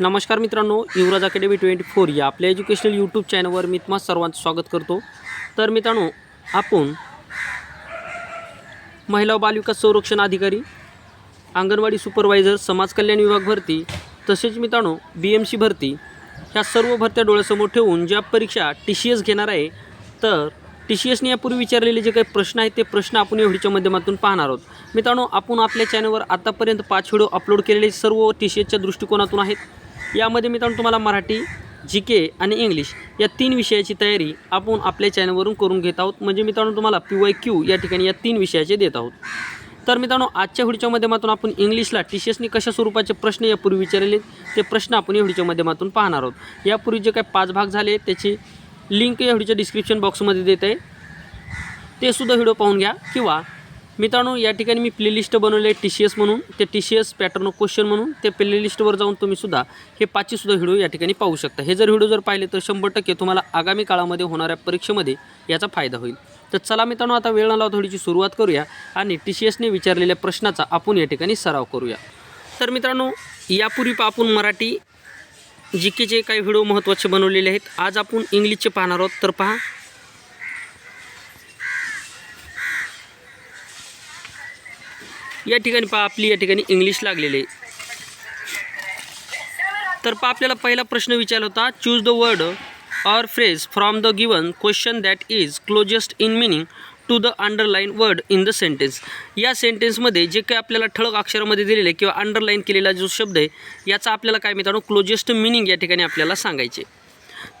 नमस्कार मित्रांनो युवराज academy twenty four या आपल्या एज्युकेशनल यूट्यूब चॅनलवर मी तुम्हा सर्वांचं स्वागत करतो. तर मित्रांनो आपण महिला व बालविकास संरक्षण अधिकारी अंगणवाडी सुपरवायझर समाज कल्याण विभाग भरती तसेच मित्रांनो बी एम सी भरती ह्या सर्व भरत्या डोळ्यासमोर ठेवून ज्या परीक्षा टी सी एस घेणार आहे तर टी सी एसने यापूर्वी विचारलेले जे काही प्रश्न आहेत ते प्रश्न आपण एवढीच्या माध्यमातून पाहणार आहोत. मित्रांनो आपण आपल्या चॅनलवर आतापर्यंत पाच व्हिडिओ अपलोड केलेले सर्व टी सी एसच्या दृष्टिकोनातून आहेत. यामध्ये मित्रांनो तुम्हाला मराठी जी के आणि इंग्लिश या तीन विषयाची तयारी आपण आपल्या चॅनलवरून करून घेत आहोत. म्हणजे मित्रांनो तुम्हाला पी वाय क्यू या ठिकाणी या तीन विषयाचे देत आहोत. तर मित्रांनो आजच्या व्हिडिओच्या माध्यमातून आपण इंग्लिशला टी सी एसनी कशा स्वरूपाचे प्रश्न यापूर्वी विचारले ते प्रश्न आपण या व्हिडिओच्या माध्यमातून पाहणार आहोत. यापूर्वी जे काही पाच भाग झाले त्याची लिंक या व्हिडिओच्या डिस्क्रिप्शन बॉक्समध्ये देत आहे. ते सुद्धा व्हिडिओ पाहून घ्या किंवा मित्रांनो या ठिकाणी मी प्लेलिस्ट बनवले टी सी एस म्हणून ते T C S pattern question म्हणून ते प्लेलिस्टवर जाऊन तुम्ही सुद्धा हे पाचीसुद्धा व्हिडिओ या ठिकाणी पाहू शकता. हे जर व्हिडिओ जर पाहिले तर शंभर टक्के तुम्हाला आगामी काळामध्ये होणाऱ्या परीक्षेमध्ये याचा फायदा होईल. तर चला मित्रांनो आता वेळ न लावता सुरुवात करूया आणि टी सी एसने विचारलेल्या प्रश्नाचा आपण या ठिकाणी सराव करूया. तर मित्रांनो यापूर्वी आपण मराठी जी केचे काही व्हिडिओ महत्त्वाचे बनवलेले आहेत. आज आपण इंग्लिशचे पाहणार आहोत. तर पहा या ठिकाणी पहा आपली या ठिकाणी इंग्लिश लागलेली आहे. तर पहा आपल्याला पहिला प्रश्न विचारला होता choose the word or phrase from the given question that is closest in meaning to the underline word in the sentence या सेंटेन्समध्ये जे काही आपल्याला ठळक अक्षरामध्ये दिलेले किंवा अंडरलाईन केलेला जो शब्द आहे याचा आपल्याला काय मित्रांनो क्लोजेस्ट मिनिंग या ठिकाणी आपल्याला सांगायचे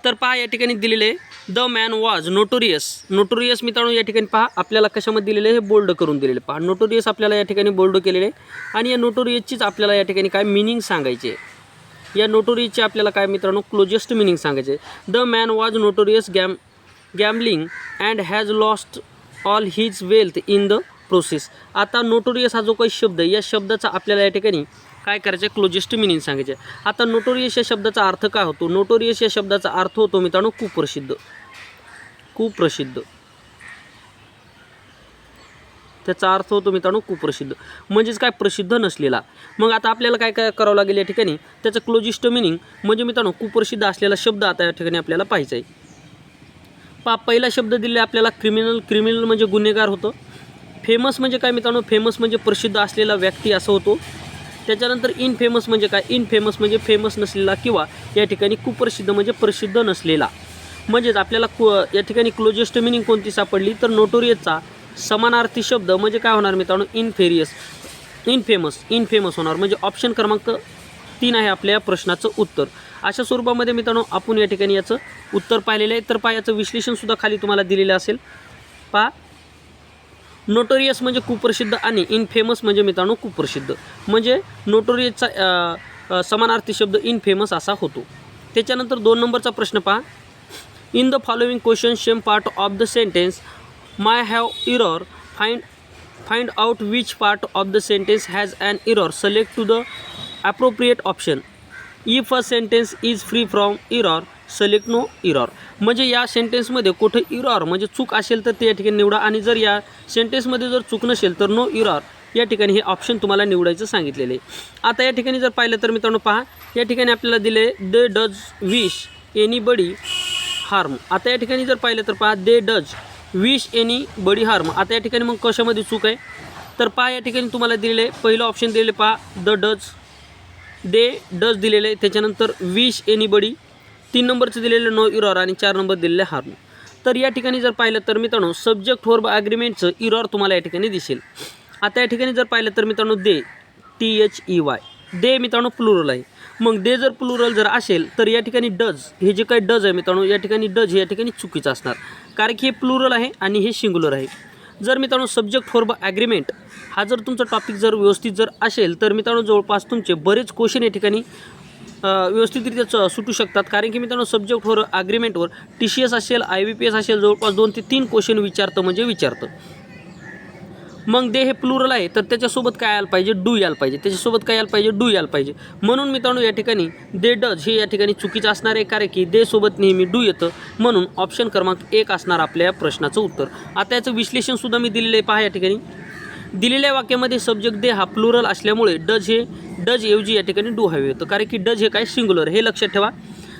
तर पहा या ठिकाणी दिलेले the man was notorious notorious मित्रांनो या ठिकाणी पहा आपल्याला कशामध्ये दिलेले हे बोल्ड करून दिलेले. पहा नोटोरियस आपल्याला या ठिकाणी बोल्ड केलेले आहे. आणि या नोटोरियसचीच आपल्याला या ठिकाणी काय मिनिंग सांगायचे या नोटोरियसचे आपल्याला काय मित्रांनो क्लोजेस्ट मिनिंग सांगायचे the man was notorious gam gambling and has lost all his wealth in the process आता नोटोरियस हा जो काही शब्द आहे या शब्दाचा आपल्याला या ठिकाणी काय करायचं? क्लोजेस्ट मिनिंग सांगायचे. आता नोटोरियस या शब्दाचा अर्थ काय होतो? नोटोरियस या शब्दाचा अर्थ होतो मित्रांनो कुप्रसिद्ध. कुप्रसिद्ध. त्याचा अर्थ होतो मित्रांनो कुप्रसिद्ध. म्हणजेच काय? प्रसिद्ध नसलेला. मग आता आपल्याला काय काय करावं लागेल या ठिकाणी? त्याचं क्लोजिस्ट मिनिंग म्हणजे मित्रांनो कुप्रसिद्ध असलेला शब्द आता या ठिकाणी आपल्याला पाहिजे आहे पा पहिला शब्द दिले आपल्याला क्रिमिनल क्रिमिनल म्हणजे गुन्हेगार होतं. फेमस म्हणजे काय मित्रांनो? फेमस म्हणजे प्रसिद्ध असलेला व्यक्ती असं होतो. त्याच्यानंतर इनफेमस म्हणजे काय? इनफेमस म्हणजे फेमस नसलेला किंवा या ठिकाणी कुप्रसिद्ध म्हणजे प्रसिद्ध नसलेला. म्हणजेच आपल्याला कु या ठिकाणी क्लोजेस्ट मिनिंग कोणती सापडली? तर नोटोरियसचा समानार्थी शब्द म्हणजे काय होणार मित्रांनो? इनफेरियस इनफेमस इनफेमस होणार. म्हणजे ऑप्शन क्रमांक तीन आहे आपल्या प्रश्नाचं उत्तर. अशा स्वरूपामध्ये मित्रांनो आपण या ठिकाणी याचं उत्तर पाहिलेलं आहे. तर पहा याचं विश्लेषणसुद्धा खाली तुम्हाला दिलेलं असेल. पहा नोटोरियस म्हणजे कुप्रसिद्ध आणि इनफेमस म्हणजे मित्रांनो कुप्रसिद्ध. म्हणजे नोटोरियसचा समानार्थी शब्द इनफेमस असा होतो. त्याच्यानंतर दोन नंबरचा प्रश्न पहा. In the following question some part of the sentence may have error find find out which part of the sentence has an error. Select to the appropriate option. If a sentence is free from error select no error म्हणजे या सेंटेन्समध्ये कुठे इरॉर म्हणजे चूक असेल तर ते या ठिकाणी निवडा आणि जर या सेंटेन्समध्ये जर चूक नसेल तर नो इरॉर या ठिकाणी हे ऑप्शन तुम्हाला निवडायचं सांगितलेले आहे. आता या ठिकाणी जर पाहिलं तर मित्रांनो पहा या ठिकाणी आपल्याला दिले they does wish anybody harm आता या ठिकाणी जर पाहिलं तर पहा they does wish anybody harm आता या ठिकाणी मग कशामध्ये चूक आहे? तर पहा या ठिकाणी तुम्हाला दिलेले पहिलं ऑप्शन दिलेले पहा द डज दे डज दिलेले त्याच्यानंतर विश एनी बडी तीन नंबरचं दिलेलं नो इरॉर आणि चार नंबर दिलेले हार्न. तर या ठिकाणी जर पाहिलं तर मित्रांनो सब्जेक्ट वर्ब ॲग्रीमेंटचं इरॉर तुम्हाला या ठिकाणी दिसेल. आता या ठिकाणी जर पाहिलं तर मित्रांनो they T H E Y they मित्रांनो प्लुरल आहे. मग दे जर प्लुरल जर असेल तर या ठिकाणी डज हे जे काही डज आहे मित्रांनो या ठिकाणी डज हे या ठिकाणी चुकीचं असणार. कारण की हे प्लुरल आहे आणि हे सिंग्युलर आहे. जर मित्रांनो सब्जेक्ट फॉर ॲग्रीमेंट हा जर तुमचा टॉपिक जर व्यवस्थित जर असेल तर मित्रांनो जवळपास तुमचे बरेच क्वेश्चन या ठिकाणी व्यवस्थितरित्या च- सुटू शकतात. कारण की मित्रांनो सब्जेक्ट फॉर ॲग्रीमेंटवर टी सी एस असेल आय बी पी एस असेल जवळपास दोन ते तीन क्वेश्चन विचारतं म्हणजे विचारतं. मग दे हे प्लुरल आहे तर त्याच्यासोबत काय यायला पाहिजे? डू यायला पाहिजे. त्याच्यासोबत काय यायला पाहिजे? डू यायला पाहिजे. म्हणून मित्रांनो या ठिकाणी दे डज हे या ठिकाणी चुकीचं असणार आहे. कारण की दे सोबत नेहमी डू येतं. म्हणून ऑप्शन क्रमांक एक असणार आपल्या प्रश्नाचं उत्तर. आता याचं विश्लेषणसुद्धा मी दिलेलं आहे. पहा या ठिकाणी. दिलेल्या वाक्यामध्ये सब्जेक्ट दे हा प्लुरल असल्यामुळे डज हे डज ऐवजी या ठिकाणी डू हवे. होतं कारण की डज हे काय सिंग्युलर हे लक्षात ठेवा.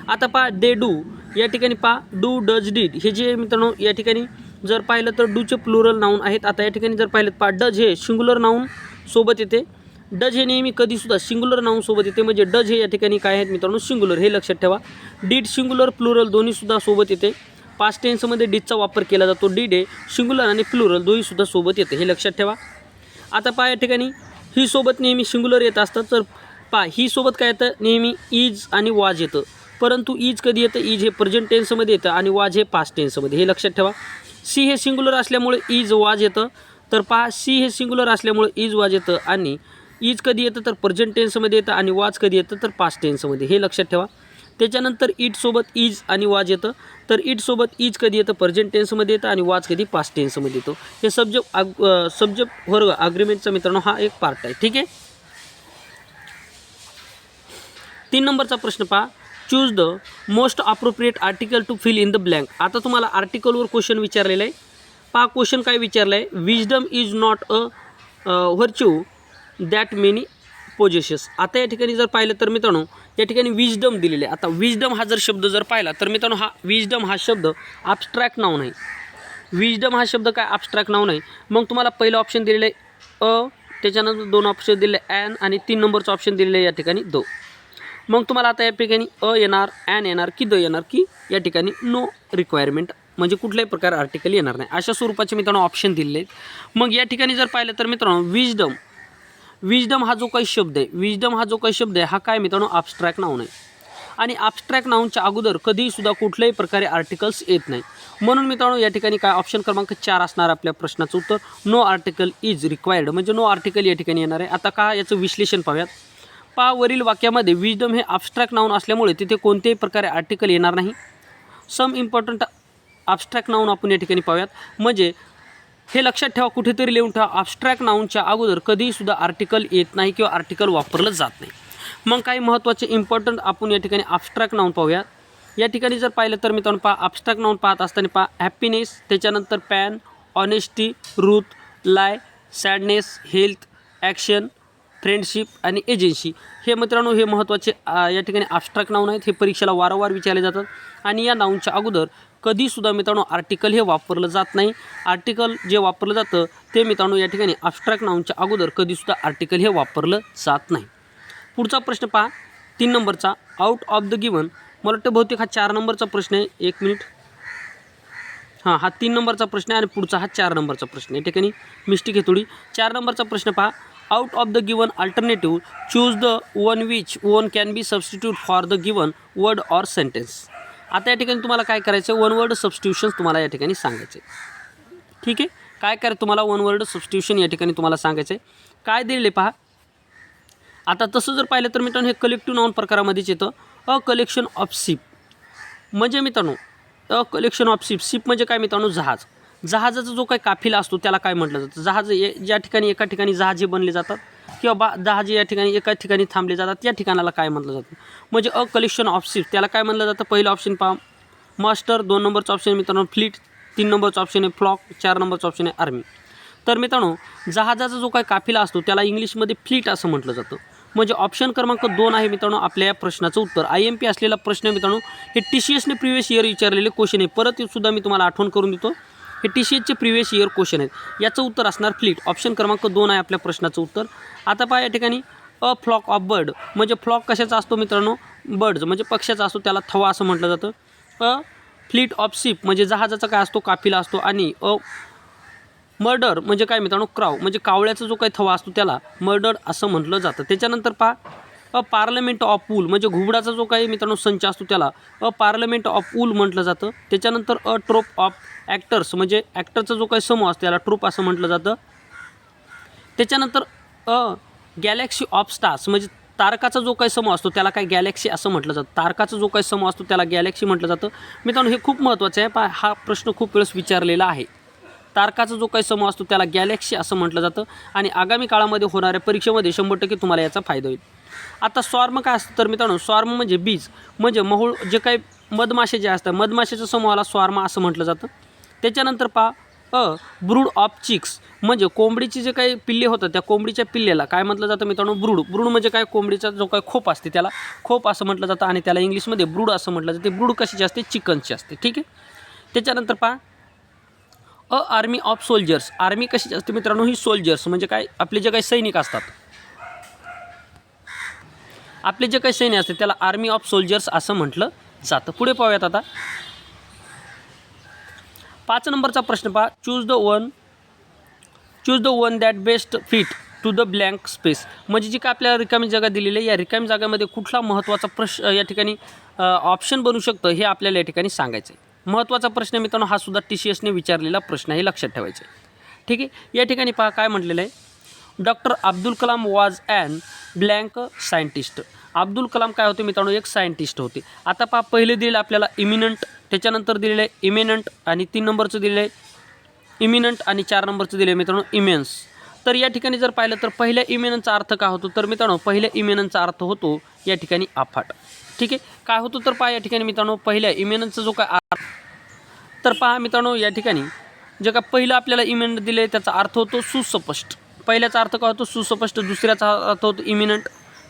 आता पहा दे डू. या ठिकाणी पहा डू डज डीड. हे जे मित्रांनो या ठिकाणी जर पाहिलं तर डूचे प्लुरल नाऊन आहेत. आता या ठिकाणी जर पाहिलं पहा डज हे सिंग्युलर नाऊन सोबत येते. डज हे नेहमी कधीसुद्धा सिंग्युलर नाऊन सोबत येते. म्हणजे डज हे या ठिकाणी काय आहेत मित्रांनो सिंग्युलर. हे लक्षात ठेवा. डीड सिंग्युलर प्लुरल दोन्हीसुद्धा सोबत येते. पास्ट टेन्समध्ये डीडचा वापर केला जातो. डीड हे सिंग्युलर आणि प्लुरल दोन्हीसुद्धा सोबत येते. हे लक्षात ठेवा. आता पहा या ठिकाणी ही सोबत नेहमी सिंग्युलर येत असतात तर पहा ही सोबत काय येतं? नेहमी इज आणि वाज येतं. परंतु इज कधी येतं? इज हे प्रेझेंट टेन्समध्ये येतं आणि वाज हे पास्ट टेन्समध्ये हे लक्षात ठेवा. सी हे सिंग्युलर असल्यामुळे इज वाज येतं. तर पहा सी हे सिंग्युलर असल्यामुळे इज वाज येतं आणि इज कधी येतं? तर प्रेझेंट टेन्समध्ये येतं आणि वाज कधी येतं? तर पास्ट टेन्समध्ये हे लक्षात ठेवा. त्याच्यानंतर इटसोबत इज आणि वाज येतं. तर इटसोबत इज कधी येतं? प्रेझेंट टेन्समध्ये येतं आणि वाज कधी पास्ट टेन्समध्ये येतो. हे सब्जेक्ट आग सब्जेक्ट वर्ग अग्रीमेंटचा मित्रांनो हा एक पार्ट आहे. ठीक आहे? तीन नंबरचा प्रश्न पहा. Choose the most appropriate article to fill in the blank आता तुम्हाला आर्टिकलवर क्वेश्चन विचारलेलं आहे. पहा क्वेश्चन काय विचारलं आहे wisdom is not a virtue that many possesses आता या ठिकाणी जर पाहिलं तर मित्रांनो या ठिकाणी विजडम दिलेले आहे. आता विजडम हा जर शब्द जर पाहिला तर मित्रांनो हा विजडम हा शब्द ॲबस्ट्रॅक्ट नाव नाही विजडम हा शब्द काय? ॲबस्ट्रॅक्ट नाव नाही मग तुम्हाला पहिलं ऑप्शन दिलेलं आहे अ त्याच्यानंतर दोन ऑप्शन दिलेले ॲन आणि तीन नंबरचं ऑप्शन दिलेलं आहे या ठिकाणी दो. मग तुम्हाला आता या ठिकाणी अ येणार ॲन येणार की द येणार की या ठिकाणी नो रिक्वायरमेंट म्हणजे कुठल्याही प्रकार आर्टिकल येणार नाही. अशा स्वरूपाचे मित्रांनो ऑप्शन दिलेले आहेत. मग या ठिकाणी जर पाहिलं तर मित्रांनो विजडम विजडम हा जो काही शब्द आहे विजडम हा जो काही शब्द आहे हा काय मित्रांनो ॲबस्ट्रॅक्ट नाऊन आहे. आणि ॲबस्ट्रॅक्ट नाऊनच्या अगोदर कधीसुद्धा कुठल्याही प्रकारे आर्टिकल्स येत नाही. म्हणून मित्रांनो या ठिकाणी काय ऑप्शन क्रमांक चार असणार आपल्या प्रश्नाचं उत्तर. नो आर्टिकल इज रिक्वायर्ड म्हणजे नो आर्टिकल या ठिकाणी येणार आहे. आता का याचं विश्लेषण पाहूयात. पा वरील वाक्यामध्ये विजडम हे ॲबस्ट्रॅक्ट नाऊन असल्यामुळे तिथे कोणत्याही प्रकारे आर्टिकल येणार नाही. सम इम्पॉर्टंट ॲबस्ट्रॅक्ट नाऊन आपण या ठिकाणी पाहूयात. म्हणजे हे लक्षात ठेवा कुठेतरी लिहून ठेवा. ॲबस्ट्रॅक्ट नाऊनच्या अगोदर कधीसुद्धा आर्टिकल येत नाही किंवा आर्टिकल वापरलं जात नाही. मग काही महत्त्वाचे इम्पॉर्टंट आपण या ठिकाणी ॲबस्ट्रॅक्ट नाऊन पाहूयात. या ठिकाणी जर पाहिलं तर मित्रांनो पहा ॲबस्ट्रॅक्ट नाऊन पाहत असताना पहा हॅपीनेस त्याच्यानंतर pan honesty truth lie sadness health action friendship आणि एजन्सी हे मित्रांनो हे महत्त्वाचे या ठिकाणी ॲबस्ट्रॅक्ट नाऊन आहेत. हे परीक्षेला वारंवार विचारले जातात. आणि या नाऊनच्या अगोदर कधीसुद्धा मित्रांनो आर्टिकल हे वापरलं जात नाही. आर्टिकल जे वापरलं जातं ते मित्रांनो या ठिकाणी ॲबस्ट्रॅक्ट नाऊनच्या अगोदर कधीसुद्धा आर्टिकल हे वापरलं जात नाही. पुढचा प्रश्न पहा. तीन नंबरचा आउट ऑफ द गिवन मला वाटतं बहुतेक हा चार नंबरचा प्रश्न आहे. एक मिनिट हां हा तीन नंबरचा प्रश्न आहे आणि पुढचा हा चार नंबरचा प्रश्न आहे. या ठिकाणी मिस्टेक आहे थोडी. चार नंबरचा प्रश्न पहा. Out of the given alternative choose the one which one can be substitute for the given word or sentence आता या ठिकाणी तुम्हाला काय करायचं आहे वन वर्ड सबस्टिट्यूशन्स तुम्हाला या ठिकाणी सांगायचे ठीक आहे? काय करायचं तुम्हाला वन वर्ड सबस्टिट्यूशन या ठिकाणी तुम्हाला सांगायचं आहे काय दिले पहा. आता तसं जर पाहिलं तर मित्रांनो हे कलेक्टिव्ह नॉन प्रकारामध्येच येतं. अ कलेक्शन ऑफ शिप म्हणजे मित्रांनो a collection of ship ship म्हणजे काय मित्रांनो? जहाज. जहाजाचा जो काही काफिला असतो त्याला काय म्हटलं जातं? जहाज ज्या ठिकाणी एका ठिकाणी जहाजे बनले जातात. किंवा बा जहाजे या ठिकाणी एका ठिकाणी थांबले जातात या ठिकाणाला काय म्हटलं जातं? म्हणजे अ कलेक्शन ऑफ शिप त्याला काय म्हटलं जातं? पहिलं ऑप्शन पहा. मास्टर दोन नंबरचं ऑप्शन मित्रांनो. फ्लीट तीन नंबरचं ऑप्शन आहे फ्लॉक चार नंबरचं ऑप्शन आहे आर्मी तर मित्रांनो जहाजाचा जो काही काफिला असतो त्याला इंग्लिशमध्ये फ्लीट असं म्हटलं जातं. म्हणजे ऑप्शन क्रमांक दोन आहे मित्रांनो आपल्या या प्रश्नाचं उत्तर. आय एम पी असलेला प्रश्न मित्रांनो हे टी सी एसने प्रिव्हियस इयर विचारलेले क्वेश्चन आहे. परत सुद्धा मी तुम्हाला आठवण करून देतो. हे टी सी एसचे प्रिव्हियस इयर क्वेश्चन आहेत. याचं उत्तर असणार फ्लीट ऑप्शन क्रमांक दोन आहे आपल्या प्रश्नाचं उत्तर. आता पहा या ठिकाणी अ फ्लॉक ऑफ बर्ड म्हणजे फ्लॉक कशाचा असतो मित्रांनो? बर्ड्स म्हणजे पक्ष्याचा असतो त्याला थवा असं म्हटलं जातं. अ फ्लीट ऑफ शिप म्हणजे जहाजाचा काय असतो? काफिला असतो. आणि अ मर्डर म्हणजे काय मित्रांनो? क्राव म्हणजे कावळ्याचा जो काही थवा असतो त्याला मर्डर असं म्हटलं जातं. त्याच्यानंतर पहा अ पार्लमेंट ऑफ वूल म्हणजे घुबडाचा जो काही मित्रांनो संच असतो त्याला अ पार्लमेंट ऑफ वूल म्हटलं जातं. त्याच्यानंतर अ ट्रोप ऑफ ॲक्टर्स म्हणजे ॲक्टरचा जो काही समूह असतो त्याला ट्रोप असं म्हटलं जातं. त्याच्यानंतर अ गॅलेक्सी ऑफ स्टार्स म्हणजे तारकाचा जो काही समूह असतो त्याला काय गॅलेक्सी असं म्हटलं जातं. तारकाचा जो काही समूह असतो त्याला गॅलेक्सी म्हटलं जातं. मित्रांनो हे खूप महत्त्वाचं आहे. पहा हा प्रश्न खूप वेळेस विचारलेला आहे. तारकाचा जो काही समूह असतो त्याला गॅलेक्सी असं म्हटलं जातं. आणि आगामी काळामध्ये होणाऱ्या परीक्षेमध्ये शंभर टक्के तुम्हाला याचा फायदा होईल. आता स्वार्म काय असतं? तर मित्रांनो स्वार्म म्हणजे बीज म्हणजे महुळ जे काही मधमाशे जे असतात मधमाशेच्या समूहाला स्वार्म असं म्हटलं जातं. त्याच्यानंतर पहा अ ब्रूड ऑफ चिक्स. म्हणजे कोंबडीची जे काही पिल्ले होतात त्या कोंबडीच्या पिल्लेला काय म्हटलं जातं मित्रांनो? ब्रूड. ब्रूड म्हणजे काय? कोंबडीचा जो काय खोप असते त्याला खोप असं म्हटलं जातं आणि त्याला इंग्लिशमध्ये ब्रूड असं म्हटलं जाते. ब्रूड कशाची असते? चिकनची असते. ठीक आहे? त्याच्यानंतर पहा. A army of soldiers. Army कशी असते मित्रांनो? ही सोल्जर्स. म्हणजे काय? आपले जे काही सैनिक असतात. आपले जे काही सैन्य असते त्याला आर्मी ऑफ सोल्जर्स असं म्हटलं जातं. पुढे पाहूयात आता. पाच नंबरचा प्रश्न पहा. Choose the one choose the one that best fit to the blank space म्हणजे जी काय आपल्याला रिकामी जागा दिलेली आहे या रिकामी जागामध्ये कुठला महत्त्वाचा प्रश्न या ठिकाणी ऑप्शन बनू शकतं हे आपल्याला या ठिकाणी सांगायचं आहे महत्त्वाचा प्रश्न मित्रांनो हा सुद्धा टी सी एसने विचारलेला प्रश्न आहे हे लक्षात ठेवायचा आहे ठीक आहे? या ठिकाणी पहा काय म्हटलेलं आहे. Doctor Abdul Kalam was an blank scientist Abdul Kalam काय होते मित्रांनो? एक सायंटिस्ट होते. आता पहा पहिले दिलेलं आपल्याला इमिनंट त्याच्यानंतर दिलेलं आहे इमिनंट आणि तीन नंबरचं दिलेलं आहे इमिनंट आणि चार नंबरचं दिलं आहे मित्रांनो इमेन्स तर या ठिकाणी जर पाहिलं तर पहिल्या इमेनचा अर्थ काय होतो? तर मित्रांनो पहिल्या इमेनचा अर्थ होतो या ठिकाणी अफाट ठीक आहे? काय होतो तर पहा या ठिकाणी मित्रांनो पहिल्या इमेनचा जो काय अर्थ तर पहा मित्रांनो या ठिकाणी जे का पहिलं आपल्याला इमेनंट दिले त्याचा अर्थ होतो सुस्पष्ट. पहिल्याचा अर्थ काय होतो? सुस्पष्ट. दुसऱ्याचा अर्थ होतो इमिनंट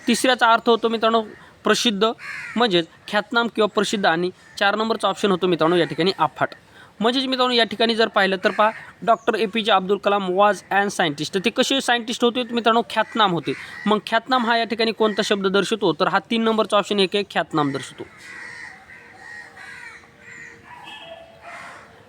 तिसऱ्याचा अर्थ होतो मित्रांनो प्रसिद्ध म्हणजेच ख्यातनाम किंवा प्रसिद्ध आणि चार नंबरचा ऑप्शन होतो मित्रांनो या ठिकाणी अफाट म्हणजेच मित्रांनो या ठिकाणी जर पाहिलं तर पहा doctor A P J Abdul Kalam was and scientist ते कसे सायंटिस्ट होते? मित्रांनो ख्यातनाम होते. मग ख्यातनाम हा या ठिकाणी कोणता शब्द दर्शवतो? तर हा तीन नंबरचा ऑप्शन एक आहे ख्यातनाम दर्शवतो.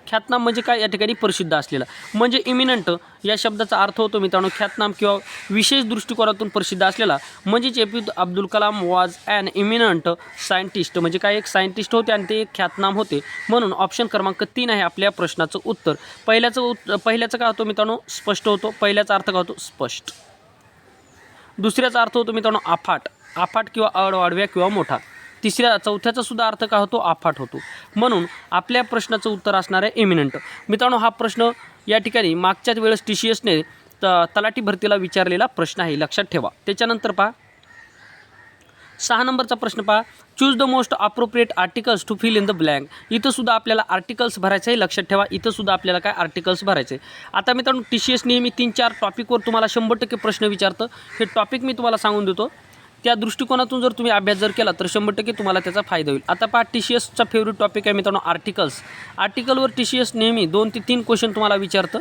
ख्यातनाम म्हणजे काय? या ठिकाणी प्रसिद्ध असलेला. म्हणजे इमिनंट या शब्दाचा अर्थ होतो मित्रांनो ख्यातनाम किंवा विशेष दृष्टिकोनातून प्रसिद्ध असलेला. म्हणजेच A P Abdul Kalam was an eminent scientist म्हणजे काय? एक सायंटिस्ट होते आणि ते एक ख्यातनाम होते. म्हणून ऑप्शन क्रमांक तीन आहे आपल्या प्रश्नाचं उत्तर. पहिल्याचं उत् पहिल्याचं काय होतं मित्रांनो? स्पष्ट होतो. पहिल्याचा अर्थ काय होतो? स्पष्ट. दुसऱ्याचा अर्थ होतो मित्रांनो आफाट. आफाट किंवा अडवाडव्या किंवा मोठा. तिसऱ्या चौथ्याचा सुद्धा अर्थ काय होतो? आफाट होतो. म्हणून आपल्या प्रश्नाचं उत्तर असणार आहे इमिनंट मित्रांनो हा प्रश्न या ठिकाणी मागच्याच वेळेस टी सी एसने त तलाठी भरतीला विचारलेला प्रश्न आहे. लक्षात ठेवा. त्याच्यानंतर पहा. सहा नंबरचा प्रश्न पहा. Choose the most appropriate articles to fill in the blank इथं सुद्धा आपल्याला आर्टिकल्स भरायचं आहे. लक्षात ठेवा इथं सुद्धा आपल्याला काय आर्टिकल्स भरायचे आहे आता मित्रांनो टी सी एस नेहमी तीन चार टॉपिकवर तुम्हाला शंभर टक्के प्रश्न विचारतं. हे टॉपिक मी तुम्हाला सांगून देतो. त्या दृष्टिकोनातून जर तुम्ही अभ्यास जर केला तर शंभर टक्के तुम्हाला त्याचा फायदा होईल. आता पहा टी सी एसचा फेवरेट टॉपिक आहे मित्रांनो आर्टिकल्स आर्टिकलवर टी सी एस नेहमी दोन ते तीन क्वेश्चन तुम्हाला विचारतं.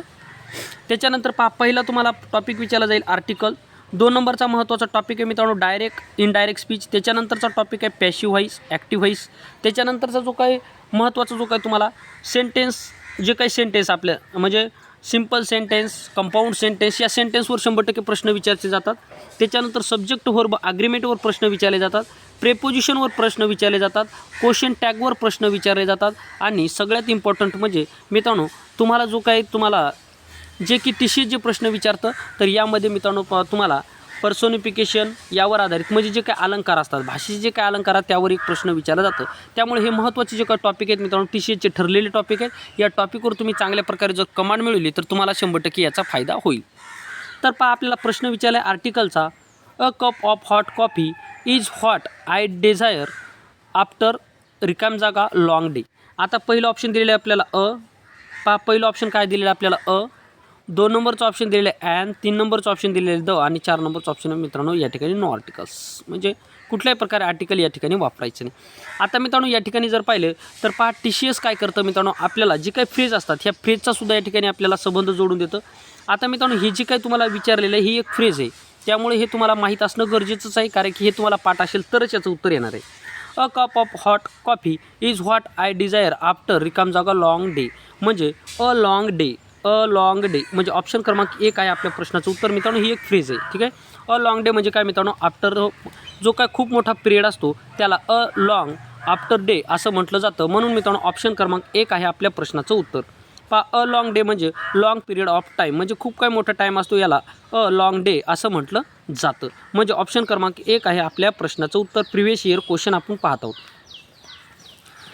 त्याच्यानंतर पहा पहिला तुम्हाला टॉपिक विचारला जाईल आर्टिकल दोन नंबरचा महत्त्वाचा टॉपिक आहे मित्रांनो डायरेक्ट इनडायरेक्ट स्पीच त्याच्यानंतरचा टॉपिक आहे पॅशिव्ह व्हाईस ॲक्टिव्ह व्हाईस त्याच्यानंतरचा जो काही महत्त्वाचा जो काही तुम्हाला सेंटेन्स जे काही सेंटेन्स आपल्या म्हणजे सिंपल सेंटेन्स कंपाऊंड सेंटेन्स या सेंटेन्सवर शंभर टक्के प्रश्न विचारले जातात. त्याच्यानंतर सब्जेक्ट वर्ब अग्रीमेंटवर प्रश्न विचारले जातात. प्रेपोजिशनवर प्रश्न विचारले जातात. क्वेश्चन टॅगवर प्रश्न विचारले जातात. आणि सगळ्यात इम्पॉर्टंट म्हणजे मित्रांनो तुम्हाला जो काही तुम्हाला जे की टी सी जे प्रश्न विचारतं तर यामध्ये मित्रांनो तुम्हाला पर्सोनिफिकेशन यावर आधारित म्हणजे जे काही अलंकार असतात भाषेचे जे काय अलंकार आहेत त्यावर एक प्रश्न विचारला जातो. त्यामुळे हे महत्त्वाचे जे काही टॉपिक आहेत मित्रांनो टी सी ठरलेले टॉपिक आहेत. या टॉपिकवर तुम्ही चांगल्या प्रकारे जर कमांड मिळवली तर तुम्हाला शंभर टक्के याचा फायदा होईल. तर पहा आपल्याला प्रश्न विचारला आहे आर्टिकलचा a cup of hot coffee is hot I desire after रिकाम जागा लाँग डे आता पहिलं ऑप्शन दिलेलं आहे आपल्याला अ. पहा पहिलं ऑप्शन काय दिलेलं आहे आपल्याला अ? दोन नंबरचं ऑप्शन दिलेलं आहे ॲन तीन नंबरचं ऑप्शन दिलेलं द आणि चार नंबरचं ऑप्शन आहे मित्रांनो या ठिकाणी नो आर्टिकल्स म्हणजे कुठल्याही प्रकारे आर्टिकल या ठिकाणी वापरायचं नाही. आता मित्रांनो या ठिकाणी जर पाहिलं तर पहा टी सी एस काय करतं मित्रांनो आपल्याला जी काही फ्रेज असतात ह्या फ्रेजचा सुद्धा या ठिकाणी आपल्याला संबंध जोडून देतं. आता मित्रांनो ही जी काही तुम्हाला विचारलेलं आहे ही एक फ्रेज आहे. त्यामुळे हे तुम्हाला माहीत असणं गरजेचंच आहे कारण की हे तुम्हाला पाठ असेल तरच याचं उत्तर येणार आहे. A cup of hot coffee is what I desire after रिकाम जागा लाँग डे म्हणजे a long day a long day म्हणजे ऑप्शन क्रमांक एक आहे आपल्या प्रश्नाचं उत्तर. मित्रांनो ही एक फ्रेज आहे ठीक आहे? अ लाँग डे म्हणजे काय मित्रांनो? आफ्टर जो काय खूप मोठा पिरियड असतो त्याला अ लाँग आफ्टर डे असं म्हटलं जातं. म्हणून मित्रांनो ऑप्शन क्रमांक एक आहे आपल्या प्रश्नाचं उत्तर. पा अ लाँग डे म्हणजे लाँग पिरियड ऑफ टाईम म्हणजे खूप काय मोठा टाईम असतो याला अ लाँग डे असं म्हटलं जातं. म्हणजे ऑप्शन क्रमांक एक आहे आपल्या प्रश्नाचं उत्तर. प्रिव्हियस इयर क्वेश्चन आपण पाहत आहोत.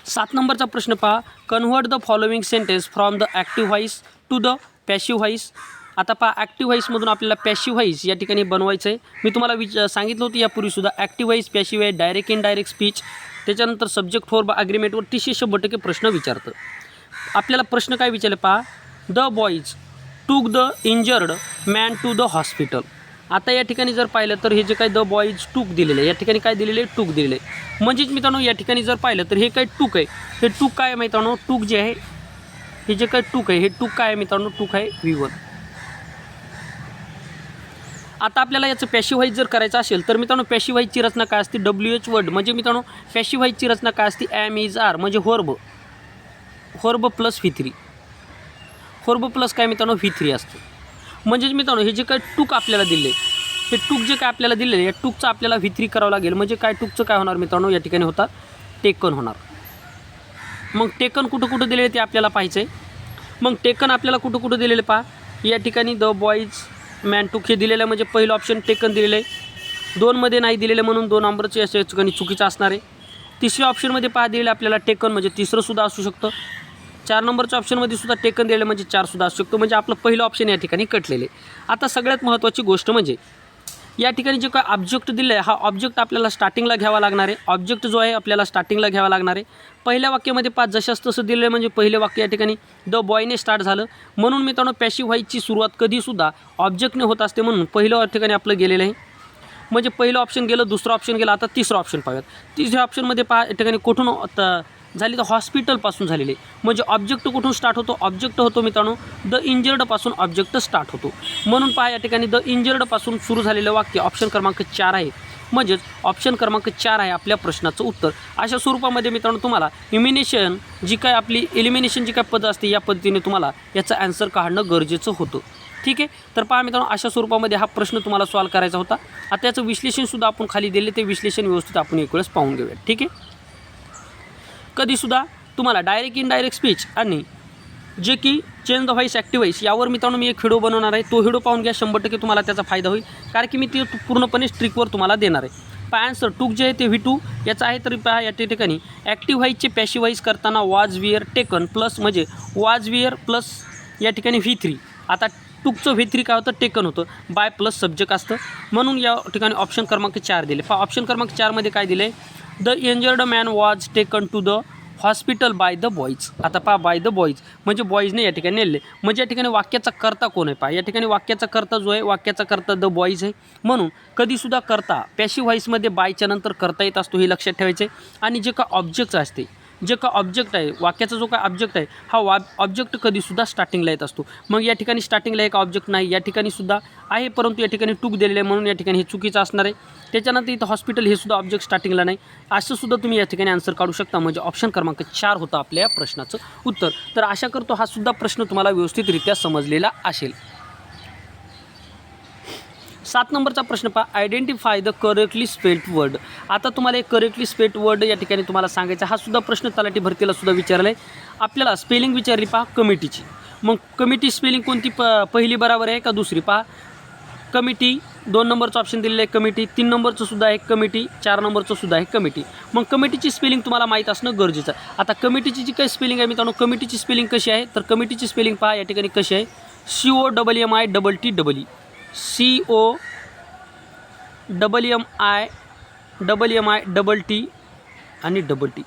सात नंबरचा प्रश्न पहा. Convert the following sentence from the active voice to the passive voice आता पहा ॲक्टिव्ह व्हाईसमधून आपल्याला पॅशिव्ह व्हाईस या ठिकाणी बनवायचं आहे मी तुम्हाला विच सांगितलं होतं यापूर्वीसुद्धा ॲक्टिव्ह व्हाईस पॅशिव्ह आहे डायरेक्ट इन डायरेक्ट स्पीच त्याच्यानंतर सब्जेक्ट फॉर ब अग्रीमेंटवर टी सी शंभर टक्के प्रश्न विचारतं. आपल्याला प्रश्न काय विचारले पहा? The boys took the injured man to the hospital आता या ठिकाणी जर पाहिलं तर हे जे काही द बॉईज टूक दिलेलं आहे या ठिकाणी काय दिलेलं आहे? टूक दिलेलं आहे. म्हणजेच मित्रांनो या ठिकाणी जर पाहिलं तर हे काय टूक आहे? हे टूक काय मित्रांनो? टूक जे आहे हे जे काय टूक आहे हे टूक काय आहे मित्रांनो? टूक आहे व्ही वन आता आपल्याला याचं पॅशिवाईज जर करायचं असेल तर मित्रांनो पॅशिवाईजची रचना काय असते? डब्ल्यू एच वर्ड म्हणजे मित्रांनो पॅशिवाईजची रचना काय असते? ॲम इज आर म्हणजे verb. Verb plus V three verb plus काय मित्रांनो? व्ही थ्री असते. म्हणजेच मित्रांनो हे जे काय टूक आपल्याला दिले हे टूक जे काय आपल्याला दिलेलं या टूकचं आपल्याला व्ही थ्री करावं लागेल. म्हणजे काय टूकचं काय होणार मित्रांनो? या ठिकाणी होतात टेकन होणार. मग टेकन कुठं कुठं दिलेले ते आपल्याला पाहायचं आहे मग टेकन आपल्याला कुठं कुठं दिलेले पहा. या ठिकाणी द बॉईज मॅन टूक हे दिलेलं आहे. म्हणजे पहिलं ऑप्शन टेकन दिलेलं आहे. दोनमध्ये नाही दिलेलं म्हणून दोन नंबरचे असे ठिकाणी चुकीचं असणार आहे. तिसऱ्या ऑप्शनमध्ये पहा दिलेलं आपल्याला टेकन म्हणजे तिसरंसुद्धा असू शकतं. चार नंबरच्या ऑप्शनमध्ये सुद्धा टेकन दिलेलं म्हणजे चारसुद्धा असू शकतो. म्हणजे आपलं पहिलं ऑप्शन या ठिकाणी कटलेले आता सगळ्यात महत्त्वाची गोष्ट म्हणजे या ठिकाणी जे काय ऑब्जेक्ट दिलं आहे हा ऑब्जेक्ट आपल्याला स्टार्टिंगला घ्यावा लागणार आहे. ऑब्जेक्ट जो आहे आपल्याला स्टार्टिंगला घ्यावा लागणार आहे. पहिल्या वाक्यामध्ये पाच जशास तसं दिलं आहे म्हणजे पहिले वाक्य या ठिकाणी द बॉयने स्टार्ट झालं. म्हणून मित्रांनो पॅशिव व्हाईची सुरुवात कधीसुद्धा ऑब्जेक्टने होत असते म्हणून पहिलं ठिकाणी आपलं गेलेलं आहे. म्हणजे पहिलं ऑप्शन गेलं दुसरं ऑप्शन गेलं आता तिसरं ऑप्शन पाहूयात. तिसऱ्या ऑप्शनमध्ये पहा या ठिकाणी कुठून झाली तर हॉस्पिटलपासून झालेली आहे. म्हणजे ऑब्जेक्ट कुठून स्टार्ट होतो? ऑब्जेक्ट होतो मित्रांनो द इंजर्डपासून ऑब्जेक्ट स्टार्ट होतो. म्हणून पहा या ठिकाणी द इंजर्डपासून सुरू झालेलं वाक्य ऑप्शन क्रमांक चार आहे. म्हणजेच ऑप्शन क्रमांक चार आहे आपल्या प्रश्नाचं उत्तर. अशा स्वरूपामध्ये मित्रांनो तुम्हाला इमिनेशन जी काय आपली एलिमिनेशन जी काय पदं असते या पद्धतीने तुम्हाला याचं ॲन्सर काढणं गरजेचं होतं. ठीक आहे? तर पहा मित्रांनो अशा स्वरूपामध्ये हा प्रश्न तुम्हाला सॉल्व करायचा होता. आता याचं विश्लेषणसुद्धा आपण खाली दिले ते विश्लेषण व्यवस्थित आपण एक वेळेस पाहून घेऊया ठीक आहे? कधीसुद्धा तुम्हाला डायरेक्ट इनडायरेक्ट स्पीच आणि जे की चेंज द व्हाईस ॲक्टिव्हाईस यावर मित्रांनो मी एक व्हिडिओ बनवणार आहे. तो व्हिडिओ पाहून घ्या शंभर टक्के तुम्हाला त्याचा फायदा होईल. कारण की मी ते पूर्णपणे स्ट्रिकवर तुम्हाला देणार आहे. पाय आन्सर टूक जे आहे ते व्ही टू याचं आहे तरी पहा या ठिकाणी ॲक्टिव्ह व्हाईसचे पॅशिवाईज करताना वाज विअर टेकन प्लस म्हणजे वाज विअर प्लस या ठिकाणी व्ही थ्री आता टूकचं व्ही थ्री काय होतं? टेकन होतं. बाय प्लस सब्जेक्ट असतं. म्हणून या ठिकाणी ऑप्शन क्रमांक चार दिले. पहा ऑप्शन क्रमांक चारमध्ये काय दिलं आहे the injured man was taken to the hospital by the boys आता पहा बाय द बॉईज म्हणजे बॉईजने या ठिकाणी नेले म्हणजे या ठिकाणी वाक्याचा करता कोण आहे? पहा या ठिकाणी वाक्याचा करता जो आहे वाक्याचा करता द बॉईज आहे. म्हणून कधीसुद्धा करता पॅशिव व्हॉईसमध्ये बायच्या नंतर करता येत असतो हे लक्षात ठेवायचे आणि जे का ऑब्जेक्ट असते जे का ऑब्जेक्ट आहे वाक्याचा जो काय ऑब्जेक्ट आहे हा वा ऑब्जेक्ट कधीसुद्धा स्टार्टिंगला येत असतो. मग या ठिकाणी स्टार्टिंगला एक ऑब्जेक्ट नाही या ठिकाणी सुद्धा आहे परंतु या ठिकाणी टूक दिलेलं आहे म्हणून या ठिकाणी हे चुकीचं असणार आहे. त्याच्यानंतर इथं हॉस्पिटल हे सुद्धा ऑब्जेक्ट स्टार्टिंगला नाही. असं सुद्धा तुम्ही या ठिकाणी आन्सर काढू शकता. म्हणजे ऑप्शन क्रमांक चार होतं आपल्या या प्रश्नाचं उत्तर. तर आशा करतो हा सुद्धा प्रश्न तुम्हाला व्यवस्थितरित्या समजलेला असेल. सात नंबरचा प्रश्न पहा. Identify the correctly spelled word आता तुम्हाला एक करेक्टली स्पेल्ड वर्ड या ठिकाणी तुम्हाला सांगायचा हा सुद्धा प्रश्न तलाठी भरतीला सुद्धा विचारला आहे. आपल्याला स्पेलिंग विचारली पहा कमिटीची मग कमिटी स्पेलिंग कोणती प पहिली बराबर आहे का दुसरी? पहा. कमिटी दोन नंबरचं ऑप्शन दिलेलं आहे कमिटी तीन नंबरचं सुद्धा आहे कमिटी चार नंबरचं सुद्धा आहे कमिटी मग कमिटीची स्पेलिंग तुम्हाला माहीत असणं गरजेचं आहे. आता कमिटीची जी काही स्पेलिंग आहे मित्रांनो कमिटीची स्पेलिंग कशी आहे? तर कमिटीची स्पेलिंग पहा या ठिकाणी कशी आहे? C O double M I double T double E C O double M I double M I double T आणि डबल टी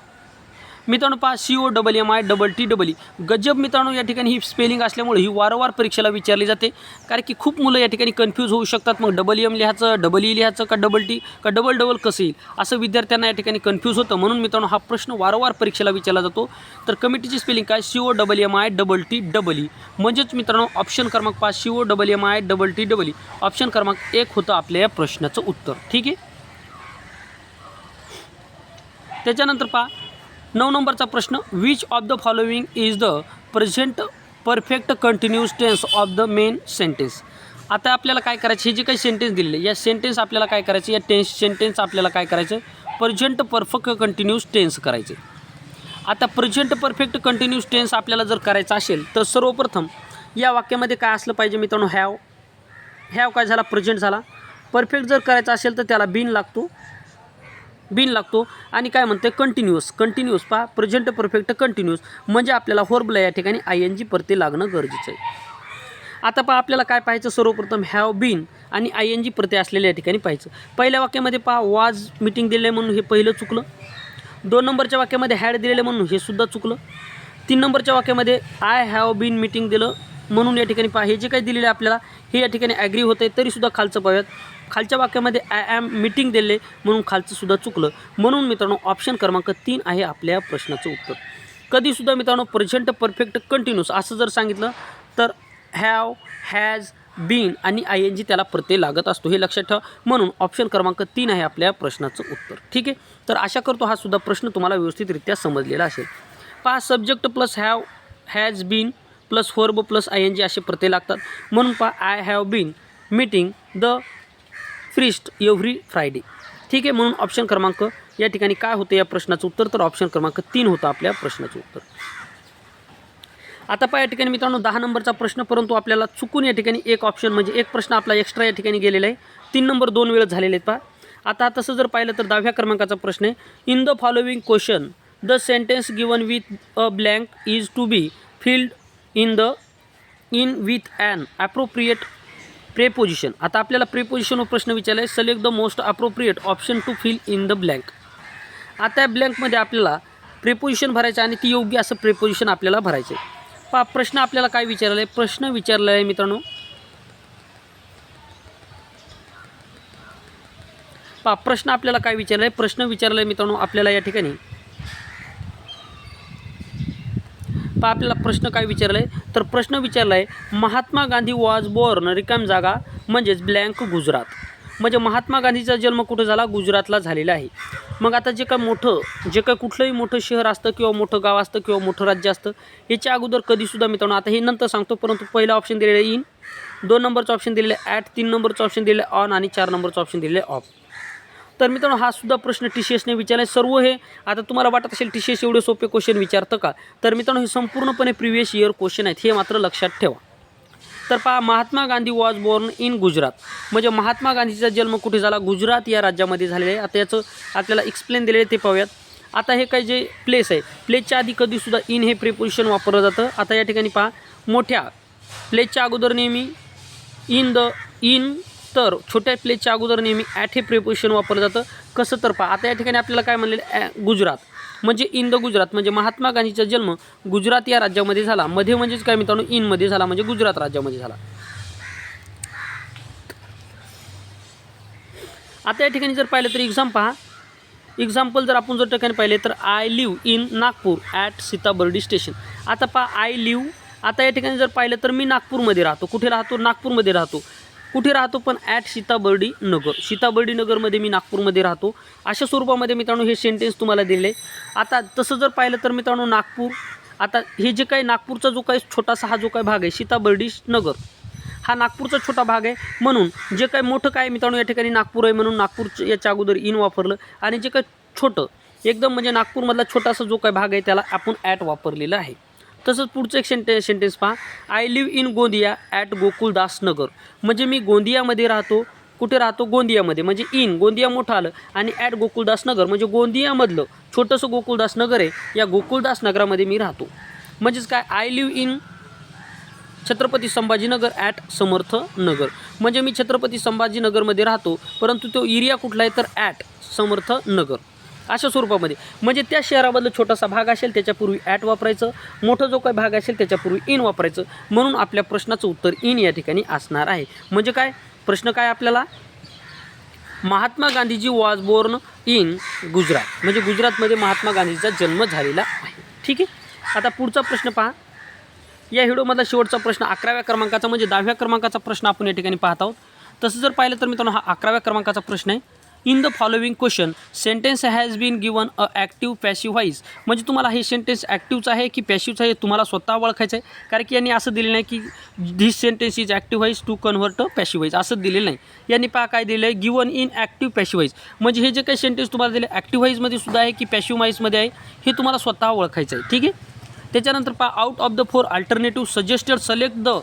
मित्रांनो पहा C O double M I double T double E गजब मित्रांनो या ठिकाणी ही स्पेलिंग असल्यामुळे ही वारंवार परीक्षेला विचारली जाते. कारण की खूप मुलं या ठिकाणी कन्फ्यूज होऊ शकतात. मग डबल एम लिहायचं डबल ई e लिहायचं का डबल टी का डबल डबल कसं येईल? असं विद्यार्थ्यांना या ठिकाणी कन्फ्यूज होतं. म्हणून मित्रांनो हा प्रश्न वारंवार परीक्षेला विचारला जातो. तर कमिटीची स्पेलिंग काय? C O double M I double T double E म्हणजेच मित्रांनो ऑप्शन क्रमांक पाच C O double M I double T double E option क्रमांक एक होतं आपल्या या प्रश्नाचं उत्तर. ठीक आहे? त्याच्यानंतर पहा नऊ नंबरचा प्रश्न which of the following is the present perfect continuous tense of the main sentence आता आपल्याला काय करायचं? हे जे काही सेंटेन्स दिलेले या सेंटेन्स आपल्याला काय करायचं? या टेन्स सेंटेन्स आपल्याला काय करायचं? प्रेझेंट परफेक्ट कंटिन्यूस टेन्स करायचे. आता प्रेझेंट परफेक्ट कंटिन्यूस टेन्स आपल्याला जर करायचं असेल तर सर्वप्रथम या वाक्यामध्ये काय असलं पाहिजे मित्रांनो? हॅव हॅव काय झाला? प्रेझेंट झाला. परफेक्ट जर करायचा असेल तर त्याला बिन लागतो. बिन लागतो. आणि काय म्हणते कंटिन्युअस कंटिन्युअस पहा प्रेझेंट परफेक्ट कंटिन्युअस म्हणजे आपल्याला होर्बला या ठिकाणी आय एन जी परते लागणं गरजेचं आहे. आता पहा आपल्याला काय पाहायचं? सर्वप्रथम हॅव बीन आणि आय एन जी प्रते असलेल्या या ठिकाणी पाहायचं. पहिल्या वाक्यामध्ये पहा वाज मीटिंग दिले म्हणून हे पहिलं चुकलं. दोन नंबरच्या वाक्यामध्ये हॅड दिलेलं म्हणून हे सुद्धा चुकलं. तीन नंबरच्या वाक्यामध्ये आय हॅव बीन मीटिंग दिलं म्हणून या ठिकाणी पहा हे जे काही दिलेलं आहे आपल्याला हे या ठिकाणी ॲग्री होतं आहे तरीसुद्धा खालचं पाहूयात. खालच्या वाक्यामध्ये आय ॲम मीटिंग दिले म्हणून खालचंसुद्धा चुकलं. म्हणून मित्रांनो ऑप्शन क्रमांक तीन आहे आपल्या प्रश्नाचं उत्तर. कधीसुद्धा मित्रांनो प्रेझेंट परफेक्ट कंटिन्यूस असं जर सांगितलं तर हॅव हॅज बीन आणि आय एन जी त्याला प्रत्यय लागत असतो. हे लक्षात ठेवा. म्हणून ऑप्शन क्रमांक तीन आहे आपल्या प्रश्नाचं उत्तर. ठीक आहे? तर आशा करतो हा सुद्धा प्रश्न तुम्हाला व्यवस्थितरित्या समजलेला असेल. पहा subject plus have has been plus verb plus I N G असे प्रत्यय लागतात. म्हणून पहा I have been meeting the first every Friday. ठीक आहे म्हणून ऑप्शन क्रमांक या ठिकाणी काय होतं या प्रश्नाचं उत्तर? तर ऑप्शन क्रमांक तीन होतं आपल्या प्रश्नाचं उत्तर. आता पहा या ठिकाणी मित्रांनो दहा नंबरचा प्रश्न परंतु आपल्याला चुकून या ठिकाणी एक ऑप्शन म्हणजे एक प्रश्न आपला एक्स्ट्रा या ठिकाणी गेलेला आहे. तीन नंबर दोन वेळेस झालेले आहेत पहा. आता तसं जर पाहिलं तर दहाव्या क्रमांकाचा प्रश्न आहे. In the following question the sentence given with a blank is to be filled in the in with an appropriate preposition आता आपल्याला प्रेपोजिशनवर प्रश्न विचारला. आहे select the most appropriate option to fill in the blank आता या ब्लँकमध्ये आपल्याला preposition भरायचं आणि ती योग्य असं प्रेपोजिशन आपल्याला भरायचं आहे पा प्रश्न आपल्याला काय विचारला? आहे प्रश्न विचारला आहे मित्रांनो. पा प्रश्न आपल्याला काय विचारला? आहे प्रश्न विचारला आहे मित्रांनो आपल्याला या ठिकाणी. तर आपल्याला प्रश्न काय विचारला आहे तर प्रश्न विचारला आहे महात्मा गांधी वॉज बोर्न रिकाम जागा म्हणजेच ब्लँक गुजरात. म्हणजे महात्मा गांधीचा जन्म कुठं झाला? गुजरातला झालेला आहे. मग आता जे काय मोठं जे काय कुठलंही मोठं शहर असतं किंवा मोठं गाव असतं किंवा मोठं राज्य असतं याच्या अगोदर कधीसुद्धा मित्रांनो आता हे नंतर सांगतो परंतु पहिला ऑप्शन दिलेलं इन दोन नंबरचं ऑप्शन दिलेलं आहे ॲट तीन नंबरचं ऑप्शन दिलेलं आहे ऑन आणि चार नंबरचं ऑप्शन दिलेलं आहे ऑफ तर मित्रांनो हा सुद्धा प्रश्न टी सी एसने विचारला आहे. सर्व हे आता तुम्हाला वाटत असेल टी सी एस एवढे सोपे क्वेश्चन विचारतं का? तर मित्रांनो हे संपूर्णपणे प्रिव्हियस इयर क्वेश्चन आहेत. हे मात्र लक्षात ठेवा. तर पहा Mahatma Gandhi was born in Gujarat. म्हणजे महात्मा गांधीचा जन्म कुठे झाला? गुजरात या राज्यामध्ये झालेला आहे. आता याचं आपल्याला एक्सप्लेन दिलेलं आहे ते पाहूयात. आता हे काय जे प्लेस आहे प्लेसच्या आधी कधीसुद्धा इन हे प्रिपोजिशन वापरलं जातं? आता या ठिकाणी पहा मोठ्या प्लेसच्या अगोदर नेहमी इन द इन तर छोट्या प्लेसच्या अगोदर नेहमी ॲट हे प्रिपोजिशन वापरलं जातं. कसं तर पहा आता या ठिकाणी आपल्याला काय म्हणलेलं ॲ गुजरात. म्हणजे इन द गुजरात म्हणजे महात्मा गांधीचा जन्म गुजरात या राज्यामध्ये झाला. मध्ये म्हणजेच काय मित्रांनो? इनमध्ये झाला म्हणजे गुजरात राज्यामध्ये झाला. आता या ठिकाणी जर पाहिलं तर एक्झाम पहा. एक्झाम्पल जर आपण जर ठिकाणी पाहिले तर I live in Nagpur at Sitabardi station आता पहा आय लिव्ह आता या ठिकाणी जर पाहिलं तर मी नागपूरमध्ये राहतो. कुठे राहतो? नागपूरमध्ये राहतो. कुठे राहतो पण ॲट सीताबर्डी नगर. सीताबर्डी नगरमध्ये मी नागपूरमध्ये राहतो. अशा स्वरूपामध्ये मित्रांनो हे सेंटेन्स तुम्हाला दिले आता तसं जर पाहिलं तर मित्रांनो नागपूर आता हे जे काही नागपूरचा जो काही छोटासा हा जो काही भाग आहे सीताबर्डी नगर हा नागपूरचा छोटा भाग आहे. म्हणून जे काही मोठं काय मित्रांनो या ठिकाणी नागपूर आहे म्हणून नागपूर याच्या अगोदर इन वापरलं. आणि जे काही छोटं एकदम म्हणजे नागपूरमधला छोटासा जो काही भाग आहे त्याला आपण ॲट वापरलेलं आहे. तसंच पुढचं एक सेंटे सेंटेन्स पहा. I live in Gondia at Gokuldas Nagar म्हणजे मी गोंदियामध्ये राहतो. कुठे राहतो? गोंदियामध्ये. म्हणजे इन गोंदिया मोठं आलं. आणि ॲट गोकुलदास नगर म्हणजे गोंदियामधलं छोटंसं गोकुलदास नगर आहे. या गोकुलदास नगरामध्ये मी राहतो. म्हणजेच काय? I live in Chhatrapati Sambhajinagar at Samarth Nagar. म्हणजे मी छत्रपती संभाजीनगरमध्ये राहतो. परंतु तो एरिया कुठला आहे? तर ॲट समर्थ नगर. अशा स्वरूपामध्ये. म्हणजे त्या शहरामधला छोटासा भाग असेल त्याच्यापूर्वी ॲट वापरायचं. मोठा जो काही भाग असेल त्याच्यापूर्वी इन वापरायचं. म्हणून आपल्या प्रश्नाचं उत्तर इन या ठिकाणी असणार आहे. म्हणजे काय? प्रश्न काय आपल्याला? Mahatma Gandhiji was born in Gujarat. म्हणजे गुजरातमध्ये महात्मा गांधीचा जन्म झालेला आहे. ठीक आहे? आता पुढचा प्रश्न पहा. या व्हिडिओमधला शेवटचा प्रश्न अकराव्या क्रमांकाचा म्हणजे दहाव्या क्रमांकाचा प्रश्न आपण या ठिकाणी पाहत आहोत. तसं जर पाहिलं तर मित्रांनो हा अकराव्या क्रमांकाचा प्रश्न आहे. In the following question sentence has been given a active passive voice म्हणजे तुम्हाला हे सेंटेन्स ॲक्टिव्हचं आहे की पॅसिव्हचं आहे तुम्हाला स्वतः ओळखायचं आहे? कारण की यांनी असं दिलेलं नाही की this sentence is active voice to convert passive voice असं दिलेलं नाही. यांनी पहा काय दिलं आहे? Given in active passive voice म्हणजे हे जे काही सेंटेन्स तुम्हाला दिले ॲक्टिव्ह व्हाईजमध्ये सुद्धा आहे की पॅसिव्ह व्हाईजमध्ये आहे हे तुम्हाला स्वतः ओळखायचं आहे. ठीक आहे? त्याच्यानंतर पहा out of the four alternative suggested select the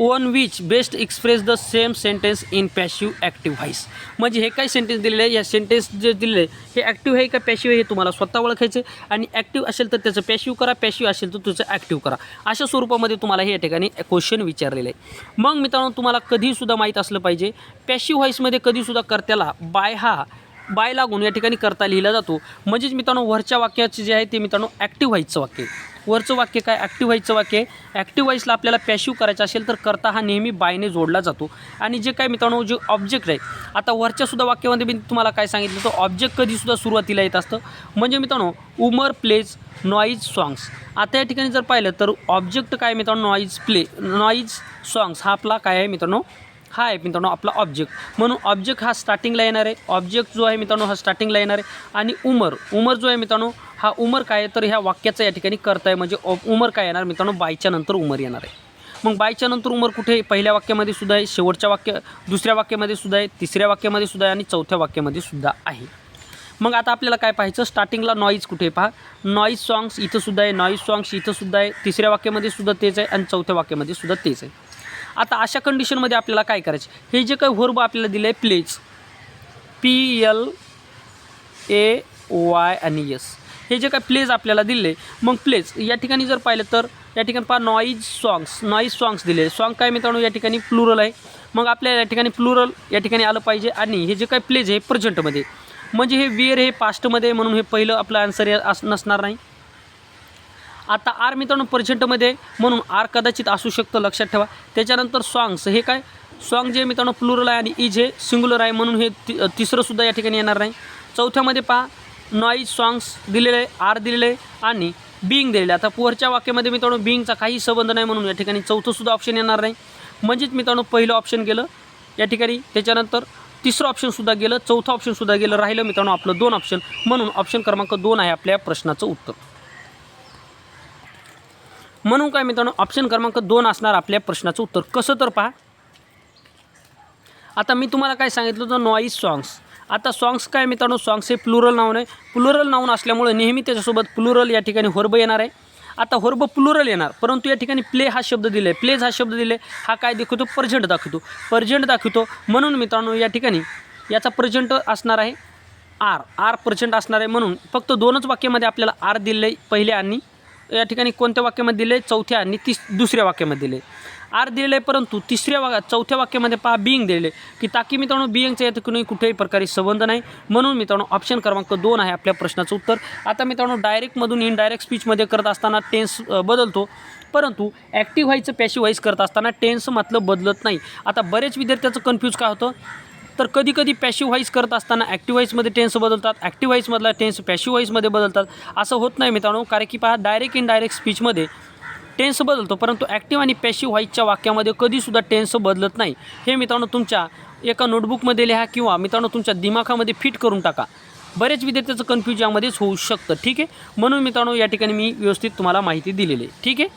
one which best express the same sentence in passive active voice म्हणजे हे काय सेंटेन्स दिलेलं आहे? या सेंटेन्स जे दिलेलं आहे हे ॲक्टिव्ह आहे का पॅशिव्ह आहे हे तुम्हाला स्वतः ओळखायचं आहे आणि ॲक्टिव्ह असेल तर त्याचं पॅशिव्ह करा पॅशिव्ह असेल तर तुझं ॲक्टिव्ह करा. अशा स्वरूपामध्ये तुम्हाला हे या ठिकाणी क्वेश्चन विचारलेलं आहे. मग मित्रांनो तुम्हाला कधीसुद्धा माहीत असलं पाहिजे पॅशिव्ह व्हाईसमध्ये कधीसुद्धा कर्त्याला बाय हा बाय लागून या ठिकाणी करता लिहिला जातो. म्हणजेच मित्रांनो वरच्या वाक्याचे जे आहे ते मित्रांनो ॲक्टिव्ह व्हाईसचं वाक्य वरचं वाक्य काय? ॲक्टिव्ह व्हायचं वाक्य आहे. ॲक्टिव्ह व्हाईसला आपल्याला पॅशिव करायचं असेल तर करता हा नेहमी बायने जोडला जातो. आणि जे काय मित्रांनो जे ऑब्जेक्ट आहे आता वरच्यासुद्धा वाक्यामध्ये मी तुम्हाला काय सांगितलं तर ऑब्जेक्ट कधीसुद्धा सुरुवातीला येत असतं. म्हणजे मित्रांनो उमर प्लेज नॉईज सॉंग्स आता या ठिकाणी जर पाहिलं तर ऑब्जेक्ट काय मित्रांनो? नॉईज प्ले नॉईज सॉंग्स हा आपला काय आहे मित्रांनो? हा आहे मित्रांनो आपला ऑब्जेक्ट म्हणून ऑब्जेक्ट हा स्टार्टिंगला येणार आहे. ऑब्जेक्ट जो आहे मित्रांनो हा स्टार्टिंगला येणार आहे. आणि उमर उमर जो आहे मित्रांनो हा उमर काय आहे? तर ह्या वाक्याचा या ठिकाणी करता आहे म्हणजे उमर काय येणार? मित्रांनो बायच्या नंतर उमर येणार आहे. मग बायच्या नंतर उमर कुठे आहे? पहिल्या वाक्यामध्ये सुद्धा आहे शेवटच्या वाक्य दुसऱ्या वाक्यामध्ये सुद्धा आहे तिसऱ्या वाक्यामध्ये सुद्धा आहे आणि चौथ्या वाक्यामध्ये सुद्धा आहे. मग आता आपल्याला काय पाहायचं? स्टार्टिंगला नॉईज कुठे आहे? पहा. नॉईज सॉंग्स इथं सुद्धा आहे नॉईज सॉंग्स इथं सुद्धा आहे तिसऱ्या वाक्यामध्ये सुद्धा तेच आहे आणि चौथ्या वाक्यामध्ये सुद्धा तेच आहे. आता अशा कंडिशनमध्ये आपल्याला काय करायचं? हे जे काही व्हर्ब आपल्याला दिलं आहे plays P L A Y आणि एस हे जे काय प्लेज आपल्याला दिले मग प्लेज या ठिकाणी जर पाहिलं तर या ठिकाणी पहा नॉईज सॉंग्स नॉईज सॉंग्स दिले सॉन्ग काय मित्रांनो? या ठिकाणी प्लुरल आहे. मग आपल्या या ठिकाणी प्लुरल या ठिकाणी आलं पाहिजे आणि हे जे काय प्लेज आहे प्रेझेंटमध्ये म्हणजे हे विअर हे पास्टमध्ये म्हणून हे पहिलं आपलं आन्सर असं नसणार नाही. आता आर मित्रांनो पर्सेंटमध्ये म्हणून आर कदाचित असू शकतं लक्षात ठेवा. त्याच्यानंतर सॉंग्स हे काय? सॉंग जे मित्रांनो प्लुरल आहे आणि इज हे सिंग्युलर आहे म्हणून हे ति तिसरंसुद्धा या ठिकाणी येणार नाही. चौथ्यामध्ये पहा नॉईज सॉंग्स दिलेले आहे आर दिलेले आहे आणि बिईंग दिलेले आहे. आता पुढच्या वाक्यामध्ये मित्रांनो बिईंगचा काही संबंध नाही म्हणून या ठिकाणी चौथंसुद्धा ऑप्शन येणार नाही. म्हणजेच मित्रांनो पहिलं ऑप्शन गेलं या ठिकाणी. त्याच्यानंतर तिसरं ऑप्शनसुद्धा गेलं चौथं ऑप्शनसुद्धा गेलं. राहिलं मित्रांनो आपलं दोन ऑप्शन म्हणून ऑप्शन क्रमांक दोन आहे आपल्या प्रश्नाचं उत्तर. म्हणून काय मित्रांनो ऑप्शन क्रमांक दोन असणार आपल्या प्रश्नाचं उत्तर. कसं तर पहा. आता मी तुम्हाला काय सांगितलं होतं नॉईज सॉंग्स आता सॉंग्स काय मित्रांनो सॉंग्स हे प्लुरल नाऊन आहे. प्लुरल नाऊन असल्यामुळे नेहमी त्याच्यासोबत प्लुरल या ठिकाणी होर्ब येणार आहे. आता होर्ब प्लुरल येणार परंतु या ठिकाणी प्ले हा शब्द दिला आहे प्लेज हा शब्द दिले हा काय दाखवतो? पर्जंट दाखवतो. पर्जंट दाखवतो. म्हणून मित्रांनो या ठिकाणी याचा पर्जंट असणार आहे आर आर पर्सेंट असणार आहे म्हणून. फक्त दोनच वाक्यामध्ये आपल्याला आर दिले पहिले आणि या ठिकाणी कोणत्या वाक्यामध्ये दिले? चौथ्या आणि तिस दुसऱ्या वाक्यामध्ये दिले. आर दिलेलं आहे परंतु तिसऱ्या वागा चौथ्या वाक्यामध्ये पहा बिईंग दिलेले. की ताकी मित्रांनो बिईंगच्या यात नाही कुठल्याही प्रकारे संबंध नाही. म्हणून मित्रांनो ऑप्शन क्रमांक दोन आहे आपल्या प्रश्नाचं उत्तर. आता मित्रांनो डायरेक्टमधून इनडायरेक्ट स्पीचमध्ये करत असताना टेन्स बदलतो. परंतु ॲक्टिव्ह व्हायचं पॅशिव्ह व्हाईस करत असताना टेन्स मात्र बदलत नाही. आता बरेच विद्यार्थ्याचं कन्फ्यूज काय होतं? तर कधी कधी पॅशिव व्हाईस करत असताना ॲक्टिव्ह व्हाईसमध्ये टेन्स बदलतात ॲक्टिव्ह व्हाईसमधला टेन्स पॅशिव व्हाईसमध्ये बदलतात. असं होत नाही मित्रांनो कारण की पहा डायरेक्ट इनडायरेक्ट स्पीचमध्ये टेन्स बदलतो परंतु ॲक्टिव्ह आणि पॅशिव व्हाईसच्या वाक्यामध्ये कधीसुद्धा टेन्स बदलत नाही. हे मित्रांनो तुमच्या एका नोटबुकमध्ये लिहा किंवा मित्रांनो तुमच्या दिमाखामध्ये फिट करून टाका. बरेच विद्यार्थ्याचं कन्फ्यूज यामध्येच होऊ शकतं ठीक आहे? म्हणून मित्रांनो या ठिकाणी मी व्यवस्थित तुम्हाला माहिती दिलेली आहे ठीक आहे?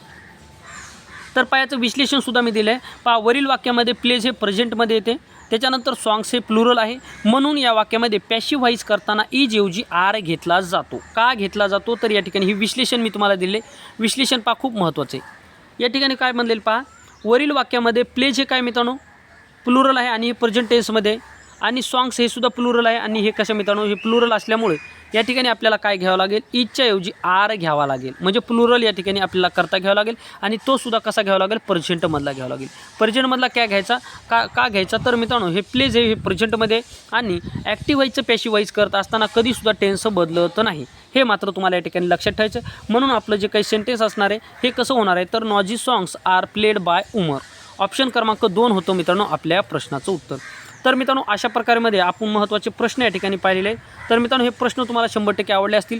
तर पायाचं विश्लेषणसुद्धा मी दिलं आहे पहा वरील वाक्यामध्ये प्लेज हे प्रेझेंटमध्ये येते. त्याच्यानंतर सॉंग्स हे प्लुरल आहे. म्हणून या वाक्यामध्ये पॅशिव्ह व्हाईज करताना e इज ऐवजी आर घेतला जातो. का घेतला जातो? तर या ठिकाणी हे विश्लेषण मी तुम्हाला दिले. विश्लेषण पहा खूप महत्त्वाचं आहे. या ठिकाणी काय म्हणलेलं पहा? वरील वाक्यामध्ये प्लेज हे काय मित्रांनो? प्लुरल आहे आणि हे प्रेझेंट टेन्समध्ये आणि सॉंग्स हे सुद्धा प्लुरल आहे. आणि हे कशा मित्रांनो हे प्लुरल असल्यामुळे या ठिकाणी आपल्याला काय घ्यावं लागेल? इजच्या ऐवजी आर घ्यावा लागेल. म्हणजे प्लुरल या ठिकाणी आपल्याला करता घ्यावा लागेल. आणि तो सुद्धा कसा घ्यावा लागेल? पर्सेंटमधला घ्यावा लागेल. पर्सेंटमधला काय घ्यायचा? का का घ्यायचा? तर मित्रांनो हे प्लेज हे प्रेझेंटमध्ये आणि ॲक्टिव्ह पॅशिवाईज पॅशिव्ह करत असताना कधीसुद्धा टेन्स बदलत नाही. हे मात्र तुम्हाला या ठिकाणी लक्षात ठेवायचं म्हणून आपलं जे काही सेंटेन्स असणार आहे हे कसं होणार आहे? तर noisy songs are played by Umar option क्रमांक दोन होतो मित्रांनो आपल्या प्रश्नाचं उत्तर. तर मित्रांनो अशा प्रकारेमध्ये आपण महत्त्वाचे प्रश्न या ठिकाणी पाहिलेले आहेत. तर मित्रांनो हे प्रश्न तुम्हाला शंभर टक्के आवडले असतील.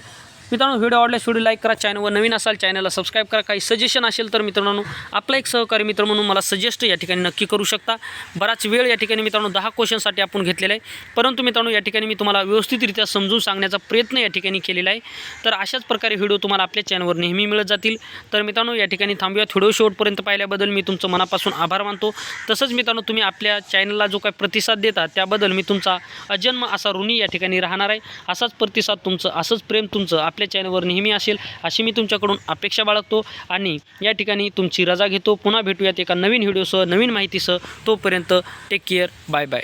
मित्रांनो व्हिडिओ आवडल्यास व्हिडिओ लाईक करा चॅनलवर नवीन असाल चॅनलला सबस्क्राईब करा. काही सजेशन असेल तर मित्रांनो आपला एक सहकारी मित्र म्हणून मला सजेस्ट या ठिकाणी नक्की करू शकता. बराच वेळ या ठिकाणी मित्रांनो दहा क्वेश्चनसाठी आपण घेतलेला आहे. परंतु मित्रांनो या ठिकाणी मी तुम्हाला व्यवस्थितरित्या समजून सांगण्याचा प्रयत्न या ठिकाणी केलेला आहे. तर अशाच प्रकारे व्हिडिओ तुम्हाला आपल्या चॅनलवर नेहमी मिळत जातील. तर मित्रांनो या ठिकाणी थांबूयात व्हिडिओ शेवटपर्यंत पाहिल्याबद्दल मी तुमचं मनापासून आभार मानतो. तसंच मित्रांनो तुम्ही आपल्या चॅनलला जो काही प्रतिसाद देता त्याबद्दल मी तुमचा अजन्म असा ऋणी या ठिकाणी राहणार आहे. असाच प्रतिसाद तुमचं असंच प्रेम तुमचं आपल्या चॅनलवर नेहमी असेल अशी मी तुमच्याकडून अपेक्षा बाळगतो आणि या ठिकाणी तुमची रजा घेतो. पुन्हा भेटूयात एका नवीन व्हिडिओसह नवीन माहितीसह. तोपर्यंत टेक केअर बाय बाय